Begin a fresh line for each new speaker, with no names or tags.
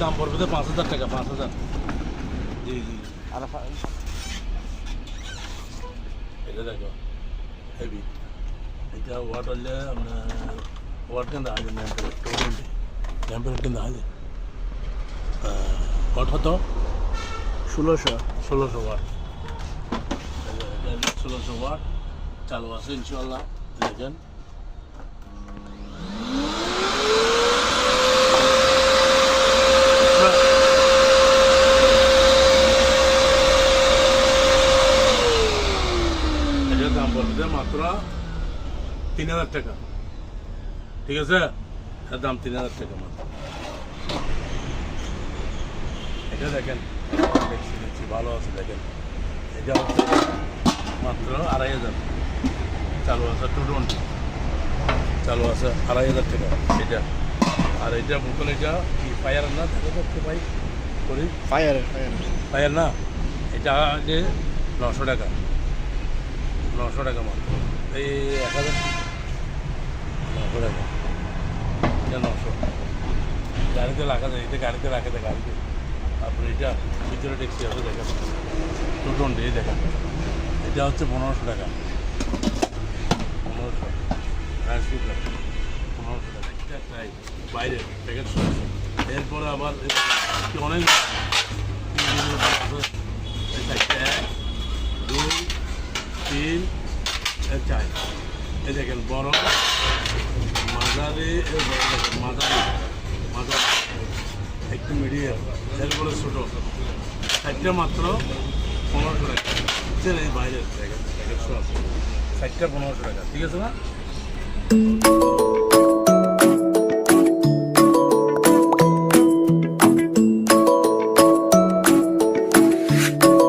দাম পড়বে তো পাঁচ হাজার টাকা পাঁচ হাজার। জি জি।
আর
এটা দেখো হেভি এটা ওয়াট হলে আপনার ওয়াট কিন্তু আছে? টোয়েন্টি টেম্পারেট কিন্তু আছে? ওয়াট হতো
ষোলোশো।
ষোলোশো ওয়াট ষোলোশো ওয়াট চালু আছে ইনশাল্লাহ দেখেন। এটার মাত্র তিন হাজার টাকা। ঠিক আছে? এটার দাম তিন হাজার টাকা মাত্র। এটা দেখেন দেখছি দেখছি ভালো আছে দেখেন। এটা হচ্ছে মাত্র আড়াই হাজার। চালু আছে টু টোয়েন্টি চালু আছে আড়াই হাজার টাকা। এটা। আর এটা বোতল এটা কি ফায়ার না? দেখা যাচ্ছে ভাই করি।
ফায়ার ফায়ার
ফায়ার না? এটা যে নশো টাকা। নশো টাকা মাত্র এই এক হাজার নশো টাকা। এটা নশো। গাড়িতে রাখা যায়, এটা গাড়িতে রাখা যায়, গাড়িতে। তারপরে এটা ভিতরে ট্যাক্সি আছে দেখেন টু টোয়েন্টি এই দেখেন এটা হচ্ছে পনেরোশো টাকা। পনেরোশো পনেরোশো টাকা। এটা একটাই বাইরে প্যাকেট এরপরে আবার অনেক তিন দিনের আছে। এই চারটে এক দুই তিন চার এই দেখেন বড়, মাঝারি মাঝারি মাঝারি, একটু মিডিয়াম, এরপরে ছোটো, চারটে মাত্র পনেরোশো টাকা। এই বাইরের আছে চারটে পনেরোশো টাকা, ঠিক আছে না?